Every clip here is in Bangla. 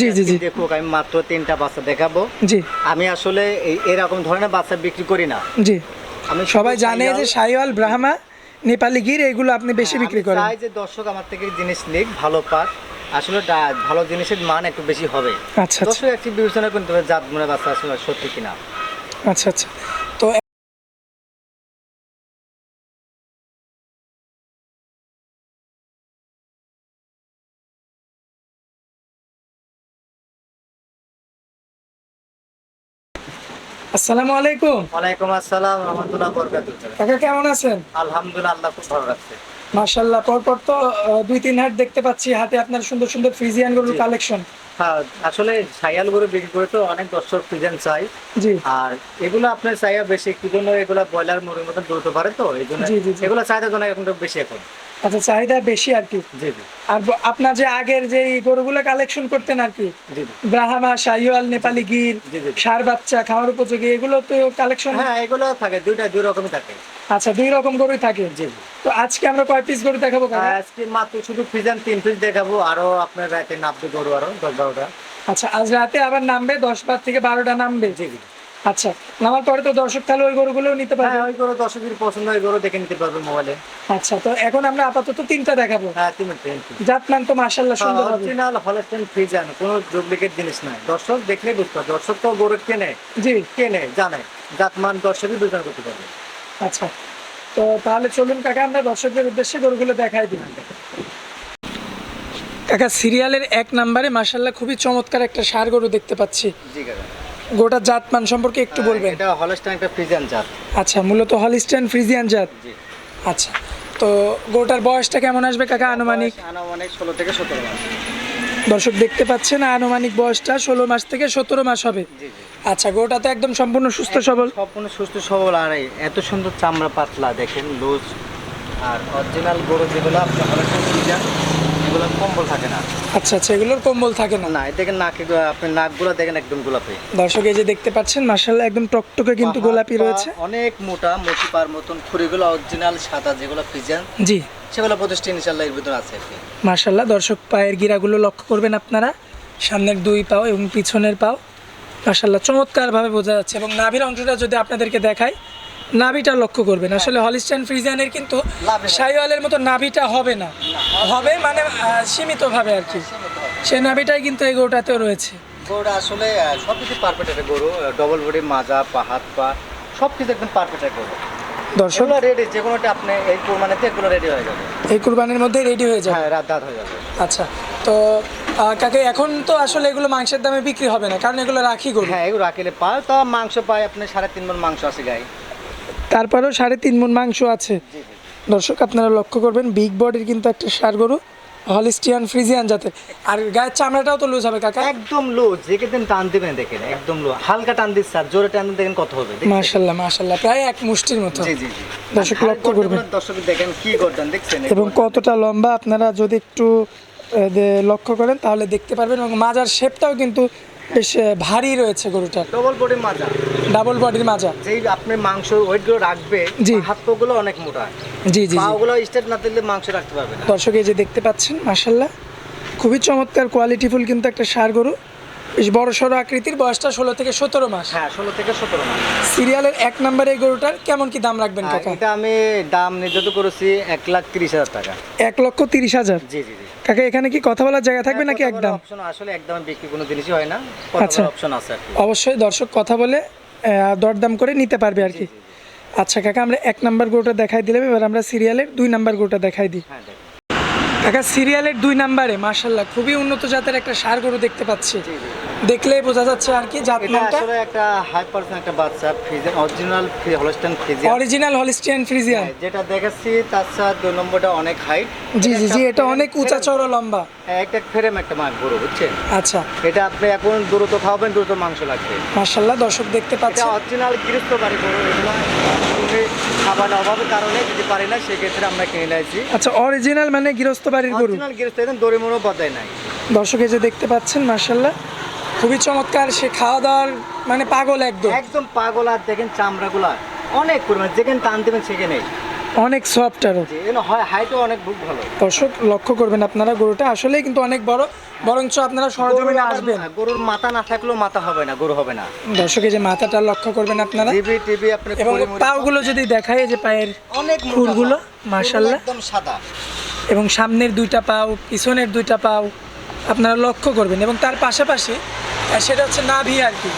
জি, জি, জি। দেখুক আমি মাত্র তিনটা বাচ্চা দেখাবো। জি। আমি আসলে এরকম ধরনের বাচ্চা বিক্রি করি না। জি। আমি সবাই জানে যে সাইওয়াল ব্রাহ্মা নেপালি গির এগুলো আপনি বেশি বিক্রি করেন। চাই যে দর্শক আমার থেকে জিনিস নিক ভালো পাক। আসলে ভালো জিনিসের মান একটু বেশি হবে। আচ্ছা আচ্ছা। দর্শক একটি বিবেচনা করতে হবে জাত মনে বাচ্চা আসলে সত্যি কিনা। আচ্ছা আচ্ছা। তো আসসালামু আলাইকুম। ওয়ালাইকুম আসসালাম রহমতুল্লাহ বরকাত। কাকা কেমন আছেন? আলহামদুলিল্লাহ আল্লাহ খুব ভালো রাখছে। পরপর তো দুই তিন হাট দেখতে পাচ্ছি হাতে আপনার সুন্দর সুন্দর ফ্রিজিয়ান গরুর কালেকশন। হ্যাঁ আসলে সাইয়াল গরু বিক্রি করে তো অনেক দর্শক প্রেজেন্ট চাই। জি। আর এগুলো আপনার চাইয়া বেশি কি জন্য এগুলো ব্রয়লার মুরগির মতন দৌড়তে পারে তো? এই জন্য। এগুলো চাহিদা জন্য এখন বেশি এখন। আচ্ছা চাহিদা বেশি আর কি। আর আপনার যে আগের যে গরুগুলো কালেকশন করতেন আর কি ব্রাহ্মা শাহিওয়াল নেপালি গির। সার বাচ্চা খাওয়ার উপযোগী এগুলো তো কালেকশন হ্যাঁ এগুলো থাকে দুইটা দুই রকমই থাকে। আচ্ছা দুই রকম গরুই থাকে। জি তো আজকে আমরা কয় পিস গরু দেখাবো আজকে মাত্র শুধু ফ্রিজান তিন পিস দেখাবো আরও আপনার রাতে নাববে গরু আরও দশ বারোটা। আচ্ছা আজ রাতে আবার নামবে দশ বার থেকে বারোটা নামবে। জি। আচ্ছা নামার পরে তো দর্শক তাহলে ওই গরুগুলোও নিতে পারবে? হ্যাঁ ওই গরু দর্শকের পছন্দ ওই গরু দেখে নিতে পারবে মোবাইলে আচ্ছা তো এখন আমরা আপাতত তিনটা দেখাবো। হ্যাঁ তিন তিন জাতমান তো মার্শাল্লাহ সুন্দর হবে। অরিজিনাল হলস্টেন ফ্রিজান কোনো ডুপ্লিকেট জিনিস নাই। দর্শক দেখলে বুঝতে পারবে। দর্শক তো গরু কেনে? জি। কেনে জানে। জাতমান দর্শকই বিবেচনা করতে পারবে। আচ্ছা তো তাহলে চলুন কাকা আমরা দর্শকদের উদ্দেশ্যে গরুগুলো দেখাই দিই। কাকা সিরিয়ালের এক নম্বরে মার্শাল্লাহ খুবই চমৎকার একটা সার গরু দেখতে পাচ্ছি। জি কাকা। গোটা জাত মান সম্পর্কে একটু বলবেন? এটা হলস্টেন একটা ফ্রিজান জাত। আচ্ছা মূলত হলিস্টান ফ্রিজিয়ান জাত? জি। আচ্ছা তো গোটার বয়সটা কেমন আসবে কাকা আনুমানিক? আনুমানিক ষোলো থেকে সতেরো মাস। দর্শক দেখতে পাচ্ছেন আনুমানিক বয়সটা ষোলো মাস থেকে সতেরো মাস হবে। আচ্ছা গোটা তো একদম সম্পূর্ণ সুস্থ সবল। সম্পূর্ণ সুস্থ সবল আর এত সুন্দর চামড়া পাতলা দেখেন লুজ আর অরিজিনাল গরু যেগুলো আপনার হলস্টেন ফ্রিজান এগুলো কম্বল থাকে না। আচ্ছা আচ্ছা এগুলোর কম্বল থাকে না? না দেখেন নাকে আপনি নাকগুলো দেখেন একদম গোলাপি। দর্শক এই যে দেখতে পাচ্ছেন মার্শাল্লাহ একদম টকটকে কিন্তু গোলাপি রয়েছে। অনেক মোটা মুচি পার মতন খুঁড়িগুলো অরিজিনাল সাদা যেগুলো ফ্রিজান জি। সেগুলো প্রতিষ্ঠা ইনশাল্লাহ এর ভিতরে আছে মার্শাল্লাহ দর্শক পায়ের গিরাগুলো লক্ষ্য করবেন আপনারা। সামনের দুই পাও এবং পিছনের পাও। মার্শাল্লাহ চমৎকারভাবে বোঝা যাচ্ছে এবং নাভির অংশটা যদি আপনাদেরকে দেখায় নাভিটা লক্ষ্য করবেন। আসলে হলিস্টাইন ফ্রিজিয়ানের কিন্তু লাভে। সাইওয়ালের মতো নাভিটা হবে না। হবে মানে সীমিতভাবে আর কি। সেই নাভিটাই কিন্তু এই গরুটাতেও রয়েছে। গরুটা আসলে সব কিছু পারফেক্ট একটা গরু ডবল বডি মাজা পা হাত পা সব কিছু একদম পারফেক্ট একটা গরু। দর্শক রেডি যে কোনোটা আপনি এই কোরবানিতে এগুলো রেডি হয়ে যাবে। এই কুরবানির মধ্যে রেডি হয়ে যাবে। হ্যাঁ রাত রাত হয়ে যাবে। আচ্ছা তো কাকে এখন তো আসলে এগুলো মাংসের দামে বিক্রি হবে না কারণ এগুলো রাখি গরু। হ্যাঁ এগুলো রাখিলে পায় তো মাংস পায় আপনি সাড়ে তিন মন মাংস আছে গায়ে। তারপরেও সাড়ে তিন মন মাংস আছে। দর্শক আপনারা লক্ষ্য করবেন বিগ বডির কিন্তু একটা সার গরু হলিস্টিয়ান ফ্রিজিয়ান জাতের। আর গায়ের চামড়াটাও তো লুজ হবে কাকা। একদম লো যেকে দিন টান দিবেন দেখেন একদম লো হালকা টান দিচ্ছে স্যার জোরে টান দেখেন কত হবে দেখছেন? মাশাল্লাহ মাশাল্লাহ প্রায় এক মুষ্টির মতো। জি জি জি। দর্শক লক্ষ্য করবেন। দর্শক দেখেন কি গর্দন দেখছেন? এবং কতটা লম্বা আপনারা যদি একটু লক্ষ্য করেন তাহলে দেখতে পারবেন এবং মাজার শেপটাও কিন্তু বেশ ভারী রয়েছে গরুটা। ডবল বডির মাজা। ডাবল বডির মাজা। যেই আপনি মাংস ওয়েটগুলো রাখবে জি। হাত পা গুলো অনেক মোটা। জি জি পা জি। গুলো স্টেট না দিলে মাংস রাখতে পারবে না। দর্শক এই যে দেখতে পাচ্ছেন মাশাল্লাহ খুবই চমৎকার কোয়ালিটিফুল কিন্তু একটা সার গরু। বেশ বড় সড়ো আকৃতির বয়সটা ষোলো থেকে সতেরো মাস। হ্যাঁ ষোলো থেকে সতেরো মাস। সিরিয়ালের এক নম্বরে এই গরুটার কেমন কি দাম রাখবেন কাকা? এটা আমি দাম নির্ধারিত করেছি এক লাখ তিরিশ হাজার টাকা। এক লক্ষ তিরিশ হাজার? জি জি জি। কাকা এখানে কি কথা বলার জায়গা থাকবে নাকি একদম? অপশন আসলে একদম বিক্রি কোনো জিনিসই হয় না আচ্ছা। অপশন আছে অবশ্যই দর্শক কথা বলে দরদাম করে নিতে পারবে আর কি। আচ্ছা কাকা আমরা এক নাম্বার গরুটা দেখাই দিলাম এবার আমরা সিরিয়ালের দুই নাম্বার গরুটা দেখাই দিই। হ্যাঁ কাকা সিরিয়ালের দুই নাম্বারে মার্শাল্লাহ খুবই উন্নত জাতের একটা সার গরু দেখতে পাচ্ছি। দেখলেই বোঝা যাচ্ছে আর কি এটা জাতমানটা আসলে একটা হাই পার্সেন্ট একটা বাচ্চা Friesian original Holstein Friesian original Holstein Friesian যেটা দেখাচ্ছি তার সাথে দুই নম্বরটা অনেক হাইট জি জি জি এটা অনেক উঁচা চড়ো লম্বা। একটা ফ্রেম একটা মাছ গরু বুঝছেন? আচ্ছা। এটা আপনি এখন দ্রুত খাওয়াবেন দ্রুত মাংস লাগবে। মার্শাল্লাহ দর্শক দেখতে এটা পাচ্ছেন। অরিজিনাল গৃহস্থ বাড়ি গরু এগুলো খাবার অভাবের কারণে যদি পারি না সেক্ষেত্রে আমরা কিনে নিয়েছি আচ্ছা অরিজিনাল মানে গৃহস্থ বাড়ির গরু? অরিজিনাল গৃহস্থ একদম দড়ি মনো বদায় নাই। দর্শক এই যে দেখতে পাচ্ছেন মার্শাল্লাহ খুবই চমৎকার সে খাওয়া দাওয়ার মানে পাগল একদম। একদম পাগল আর দেখেন চামড়াগুলা অনেক পরিমাণ যেখানে টান দেবেন সেখানে। অনেক সফট আরও হয় হাইটও অনেক ভালো। দর্শক লক্ষ্য করবেন আপনারা গরুটা। আসলেই কিন্তু অনেক বড় বরঞ্চ আপনারা সরজমিনে আসবেন। গরুর মাথা না থাকলেও মাথা হবে না গরু হবে না। দর্শক এই যে মাথাটা লক্ষ্য করবেন আপনারা। টিভি টিভি আপনি এবং পাগুলো যদি দেখায় যে পায়ের অনেক খুরগুলো, মাশাআল্লাহ। একদম সাদা। এবং সামনের দুইটা পাও পিছনের দুইটা পাও আপনারা লক্ষ্য করবেন। এবং তার পাশাপাশি সেটা হচ্ছে নাভি আর কি।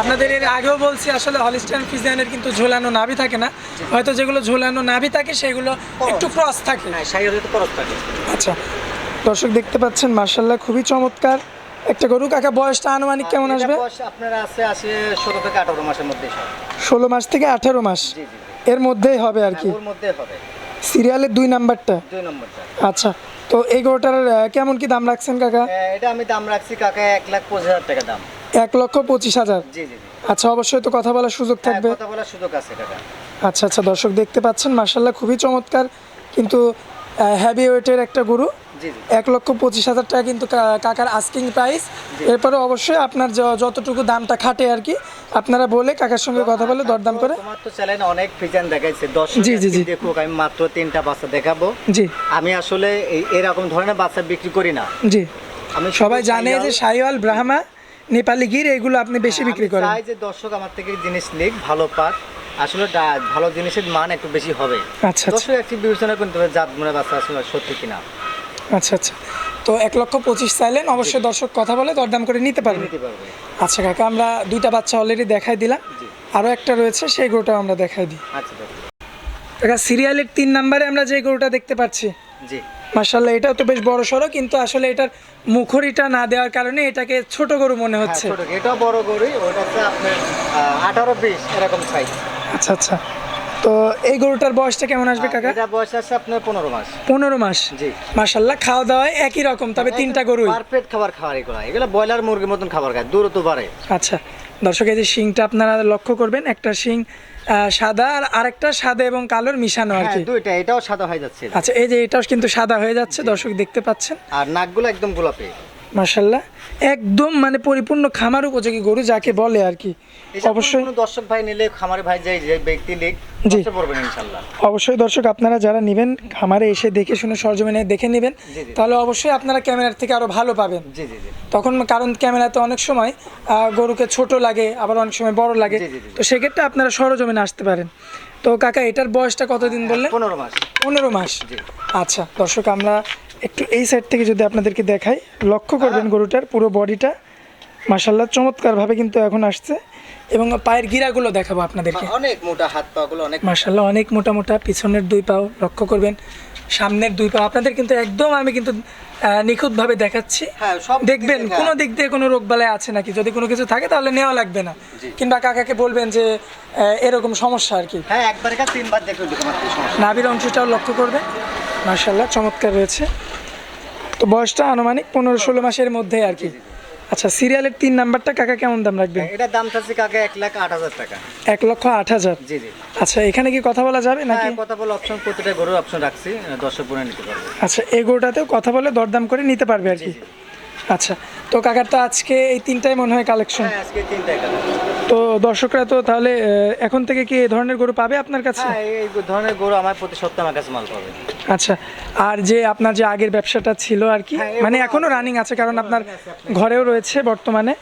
আপনাদের এর আগেও বলছি আসলে হলিস্টাইন ফিজিয়ানের কিন্তু ঝোলানো নাভি থাকে না। হয়তো যেগুলো ঝোলানো নাভি থাকে সেগুলো একটু ক্রস থাকে। হ্যাঁ থাকে। আচ্ছা দর্শক দেখতে পাচ্ছেন মার্শাল্লাহ খুবই চমৎকার। একটা গরু কাকা বয়সটা আনুমানিক কেমন আসবে? বয়স আপনার আছে আসে ষোলো থেকে আঠারো মাসের মধ্যে ষোলো মাস থেকে আঠারো মাস। জি জি জি। এর মধ্যেই হবে আর কি। হ্যাঁ, হবে। সিরিয়ালের দুই নাম্বারটা? দুই নম্বরটা। আচ্ছা তো এই গরুটার কেমন কি দাম রাখছেন কাকা? এটা আমি দাম রাখছি কাকা এক লাখ পঁচিশ হাজার টাকা দাম। এক লক্ষ পঁচিশ হাজার? আচ্ছা অবশ্যই তো কথা বলার সুযোগ হ্যাঁ, থাকবে। কথা বলার সুযোগ আছে আচ্ছা আচ্ছা দর্শক দেখতে পাচ্ছেন মার্শাল্লাহ খুবই চমৎকার কিন্তু হ্যাভি ওয়েটের একটা গরু। এক লক্ষ পঁচিশ হাজার টাকা কিন্তু কাকার আস্কিং প্রাইস এরপরে অবশ্যই আপনার যতটুকু দামটা খাটে আর কি আপনারা বলে কাকার সঙ্গে কথা বলে দরদাম করে। তোমার তো চ্যানেলে অনেক ফিচার দেখাইছে দশ জি, জি, জি। দেখুক আমি মাত্র তিনটা বাচ্চা দেখাবো। জি। আমি আসলে এরকম ধরনের বাচ্চা বিক্রি করি না। জি। আমি সবাই জানে যে সাইওয়াল ব্রাহ্মা। নেপালি গির এগুলো আপনি বেশি বিক্রি করেন। চাই যে দর্শক আমার থেকে জিনিস নিক ভালো পাক। আসলে ভালো জিনিসের মান একটু বেশি হবে। আচ্ছা আচ্ছা। দর্শক একটি বিবেচনা করতে হবে জাত মানে বাচ্চা আসলে সত্যি কিনা। আচ্ছা আচ্ছা। তো এক লক্ষ পঁচিশ চাইলেন অবশ্যই দর্শক কথা বলে দরদাম করে নিতে পারবে নিতে পারবে। আচ্ছা কাকা আমরা দুইটা বাচ্চা অলরেডি দেখাই দিলাম। আরও একটা রয়েছে সেই গরুটাও আমরা দেখাই দিই। আচ্ছা কাকা সিরিয়ালের তিন নাম্বারে আমরা যে গরুটা দেখতে পাচ্ছি। জি। মার্শাল্লাহ এটাও তো বেশ বড় সড়ো কিন্তু আসলে এটার মুখরিটা না দেওয়ার কারণে এটাকে ছোট গরু মনে হ্যাঁ, হচ্ছে। এটাও বড় গরুই ওটা হচ্ছে আপনার আঠারো বিশ এরকম সাইজ আচ্ছা আচ্ছা। তো এই গরুটার বয়সটা কেমন আসবে কাকা? এটা বয়স আছে আপনার পনেরো মাস। পনেরো মাস? জি। মার্শাল্লাহ খাওয়া দাওয়া একই রকম তবে তিনটা গরুই। পারফেক্ট খাবার খাওয়ার এগুলো এগুলো ব্রয়লার মুরগির মতন খাবার খায় দূরত্ব বাড়ে। আচ্ছা। দর্শক এই যে শিংটা আপনারা লক্ষ্য করবেন একটা শিং আহ, সাদা আর আরেকটা সাদা এবং কালোর মিশানো আর হ্যাঁ কি। দুইটা এটাও সাদা হয়ে যাচ্ছে। আচ্ছা এই যে এটাও কিন্তু সাদা হয়ে যাচ্ছে দর্শক দেখতে পাচ্ছেন। আর নাকগুলো একদম গোলাপি। মার্শাল্লাহ একদম মানে পরিপূর্ণ খামার উপযোগী গরু যাকে বলে আর কি। অবশ্যই দর্শক ভাই নিলে খামারে ভাই যাই যে ব্যক্তি লিখ জি। অবশ্যই দর্শক আপনারা যারা নেবেন খামারে এসে দেখে শুনে সরজমিনে দেখে নেবেন। তাহলে অবশ্যই আপনারা ক্যামেরার থেকে আরও ভালো পাবেন। তখন কারণ ক্যামেরাতে অনেক সময় গরুকে ছোট লাগে আবার অনেক সময় বড় লাগে। তো সেক্ষেত্রে আপনারা সরজমিনে আসতে পারেন। তো কাকা এটার বয়সটা কতদিন বললেন? পনেরো মাস। পনেরো মাস। আচ্ছা দর্শক আমরা একটু এই সাইড থেকে যদি আপনাদেরকে দেখাই লক্ষ্য করবেন গরুটার পুরো বডিটা। মাসাল্লাহ চমৎকারভাবে কিন্তু এখন আসছে। এবং পায়ের গিরাগুলো দেখাবো আপনাদেরকে। অনেক মোটা হাত পা গুলো অনেক মার্শাল্লাহ অনেক মোটা মোটা পিছনের দুই পাও লক্ষ্য করবেন সামনের দুই পা আপনাদের কিন্তু একদম আমি কিন্তু নিখুঁতভাবে দেখাচ্ছি। হ্যাঁ, দেখবেন কোনো দিক দিয়ে কোনো রোগ বালাই আছে নাকি? যদি কোনো কিছু থাকে তাহলে নেওয়া লাগবে না। কিংবা কাকাকে বলবেন যে এরকম সমস্যা আর কি। হ্যাঁ একবার তিনবার নাভির অংশটাও লক্ষ্য করবেন। মার্শাল্লাহ চমৎকার রয়েছে। তো বয়সটা আনুমানিক পনেরো ষোলো মাসের মধ্যে আর কি। আচ্ছা সিরিয়ালের তিন নাম্বারটা কাকা কেমন দাম রাখবে? এটা এটার দাম থাকছে কাকা এক লাখ আট হাজার টাকা। এক লক্ষ আট হাজার? জি জি। আচ্ছা এখানে কি কথা বলা যাবে নাকি? হ্যাঁ কথা বলে অপশন প্রতিটা গরুর অপশন রাখছি দর্শক পনেরো নিতে পারবে। আচ্ছা এই গরুটাতেও কথা বলে দরদাম করে নিতে পারবে আর কি। আচ্ছা তো কাকার তো আজকে এই তিনটাই মনে হয় কালেকশন হ্যাঁ আজকে তিনটাই তো দর্শকরা তো তাহলে এখন থেকে কি এই ধরনের গরু পাবে আপনার কাছে? হ্যাঁ এই ধরনের গরু আমার প্রতি সপ্তাহে আমার কাছে মাল পাবে। আচ্ছা আর যে আপনার যে আগের ব্যবসাটা ছিল আর কি হ্যাঁ, মানে এখনও রানিং আছে কারণ আপনার ঘরেও রয়েছে বর্তমানে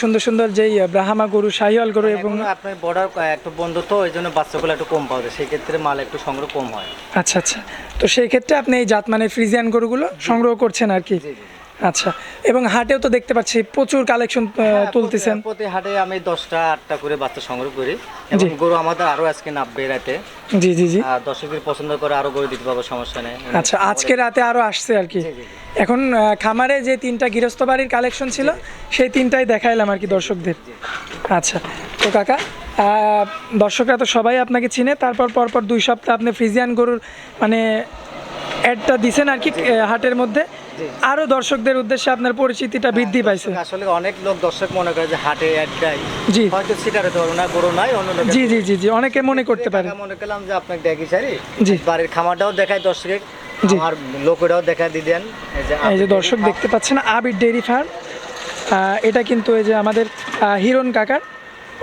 সুন্দর সুন্দর যেই ব্রাহ্মা গরু শাহিওয়াল গরু এবং আপনার বর্ডার একটু বন্ধ তো ওই জন্য বাচ্চাগুলো একটু কম পাওয়া যায় সেই ক্ষেত্রে মাল একটু সংগ্রহ কম হয়। আচ্ছা আচ্ছা তো সেই ক্ষেত্রে আপনি এই জাত মানে ফ্রিজিয়ান গরুগুলো সংগ্রহ করছেন আর কি। আচ্ছা এবং হাটেও তো দেখতে পাচ্ছি প্রচুর কালেকশন হ্যাঁ, তুলতেছেন। প্রতি- প্রতি হাটে আমি দশটা আটটা করে বাচ্চা সংগ্রহ করি। এবং গরু আমাদের আরও আজকে নামবে রাতে। জি জি জি। আর দর্শকদের পছন্দ করে আরও গরু দিতে পারব সমস্যা নেই। আচ্ছা আজকে রাতে আরও আসছে আর কি। এখন খামারে যে তিনটা গৃহস্থ বাড়ির কালেকশন ছিল সেই তিনটাই দেখাইলাম আর কি দর্শকদের। আচ্ছা তো কাকা দর্শকরা তো সবাই আপনাকে চিনে তারপর পরপর দুই সপ্তাহ আপনি ফ্রিজিয়ান গরুর মানে অ্যাডটা দিছেন আর কি হাটের মধ্যে। আরও দর্শকদের উদ্দেশ্যে আপনার পরিচিতিটা বৃদ্ধি পাইছে। আসলে অনেক লোক দর্শক মনে করে যে হাটে দেয়। জি। হয়তো সিটার ধরো না গরু নাই অন্য লোক জি জি জি জি অনেকে মনে করতে পারে। মনে করলাম যে আপনাকে দেখি সারি। জি। বাড়ির খামারটাও দেখায় দর্শকে জি। আমার লোকেরাও দেখা দিয়ে দেন। এই যে এই যে দর্শক দেখতে পাচ্ছেন আবির ডেইরি ফার্ম এটা কিন্তু এই যে আমাদের হিরণ কাকার।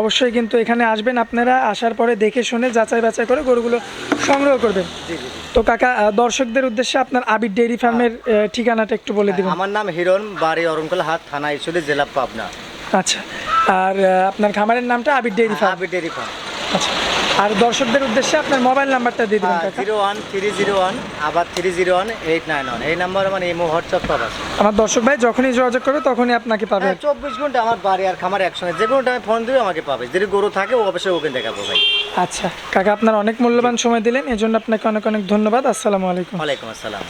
অবশ্যই কিন্তু এখানে আসবেন আপনারা আসার পরে দেখে শুনে যাচাই বাছাই করে গরুগুলো সংগ্রহ করবেন। তো কাকা দর্শকদের উদ্দেশ্যে আপনার আবির ডেইরি ফার্মের ঠিকানাটা একটু বলে দিবেন। আমার নাম হিরণ বাড়ি অরণকল হাত থানা ইসুলি জেলা পাবনা। আচ্ছা আর আপনার খামারের নামটা Abir dairy farm? Abir dairy farm. আচ্ছা আর দর্শকদের উদ্দেশ্যে আপনার মোবাইল নাম্বারটা দিয়ে কাকা। Zero one three zero one আবার three zero one eight nine one এই নাম্বার মানে ইমো হোয়াটসঅ্যাপ সব আমার দর্শক ভাই যখনই যোগাযোগ করবে তখনই আপনাকে পাবে। হ্যাঁ চব্বিশ ঘণ্টা আমার বাড়ি আর খামার একসঙ্গে। যে কোনো টাইমে ফোন দিবে আমাকে পাবে। যদি গরু থাকে ও অবশ্যই ওকে দেখাবো ভাই। আচ্ছা কাকা আপনার অনেক মূল্যবান সময় দিলেন এজন্য আপনাকে অনেক অনেক ধন্যবাদ। আসসালামু আলাইকুম। ওয়ালাইকুম আসসালাম।